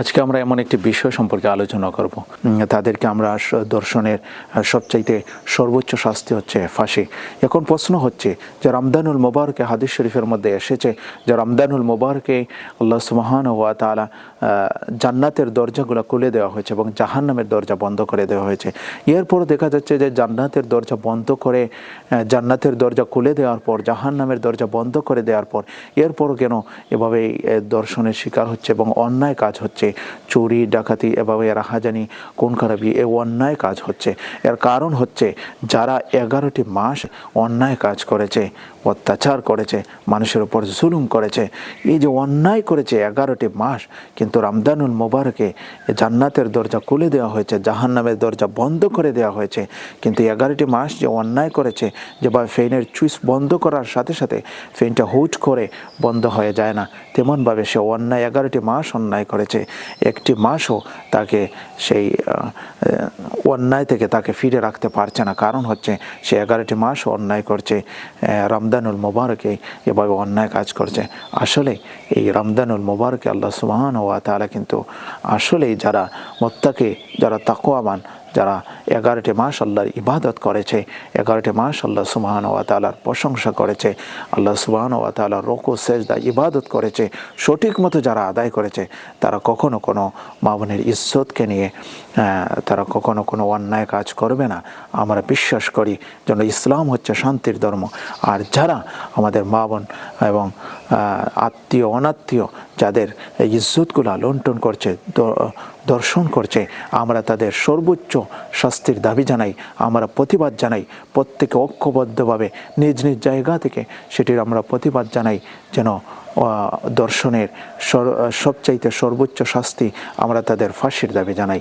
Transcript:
আজকে আমরা এমন একটি বিষয় সম্পর্কে আলোচনা করব। তাদেরকে আমরা দর্শনের সবচাইতে সর্বোচ্চ শাস্তি হচ্ছে ফাঁসি। এখন প্রশ্ন হচ্ছে যে রমদানুল মোবারকে হাদিস শরীফের মধ্যে এসেছে যে রমদানুল মোবারকে আল্লাহ সুমাহান ওয়া তালা জান্নাতের দরজাগুলো খুলে দেওয়া হয়েছে এবং জাহান্নামের দরজা বন্ধ করে দেওয়া হয়েছে। এরপর দেখা যাচ্ছে যে জান্নাতের দরজা বন্ধ করে জান্নাতের দরজা খুলে দেওয়ার পর, জাহান্নামের দরজা বন্ধ করে দেওয়ার পর এরপর কেন এভাবে দর্শনের শিকার হচ্ছে এবং অন্যায় কাজ হচ্ছে? চুরি, ডাকাতি, এভাবে রাহাজানি কোন খারাপি, এ অন্যায় কাজ হচ্ছে। এর কারণ হচ্ছে যারা এগারোটি মাস অন্যায় কাজ করেছে, অত্যাচার করেছে, মানুষের উপর জুলুম করেছে, এই যে অন্যায় করেছে এগারোটি মাস, কিন্তু রামদানুল মোবারকে জান্নাতের দরজা খুলে দেওয়া হয়েছে, জাহান্নামের দরজা বন্ধ করে দেওয়া হয়েছে। কিন্তু এগারোটি মাস যে অন্যায় করেছে যে বা ফেনের চুইস বন্ধ করার সাথে সাথে ফেনটা হুট করে বন্ধ হয়ে যায় না, তেমনভাবে সে অন্যায় এগারোটি মাস অন্যায় করেছে। একটি মাসও তাকে সেই অন্যায় থেকে তাকে ফিরে রাখতে পারছে না। কারণ হচ্ছে সে এগারোটি মাস অন্যায় করছে রমদানুল মোবারকে এভাবে অন্যায় কাজ করছে। আসলে এই রমদানুল মোবারকে আল্লাহ সুবাহান ওয়া তাআলা কিন্তু আসলেই যারা মোত্তাকে, যারা তাকোয়াবান যারা এগারোটি মাস আল্লাহর ইবাদত করেছে, এগারোটি মাস আল্লাহ সুবাহান ওয়া তালার প্রশংসা করেছে, আল্লাহ সুবাহান ওয়া তালার রোকো, সেজদা, ইবাদত করেছে, সঠিক মতো যারা আদায় করেছে, তারা কখনো কোনো মামনের ইজ্জতকে নিয়ে তারা কখনো কোনো অন্যায় কাজ করবে না। আমরা বিশ্বাস করি যেন ইসলাম হচ্ছে শান্তির ধর্ম। আর যারা আমাদের মা বোন এবং আত্মীয়, অনাত্মীয় যাদের এই ইজ্জতগুলো লুণ্ঠন করছে দর্শন করছে, আমরা তাদের সর্বোচ্চ শাস্তির দাবি জানাই, আমরা প্রতিবাদ জানাই, প্রত্যেকে ঐক্যবদ্ধভাবে নিজ নিজ জায়গা থেকে সেটির আমরা প্রতিবাদ জানাই যেন দর্শনের সবচাইতে সর্বোচ্চ শাস্তি আমরা তাদের ফাঁসির দাবি জানাই।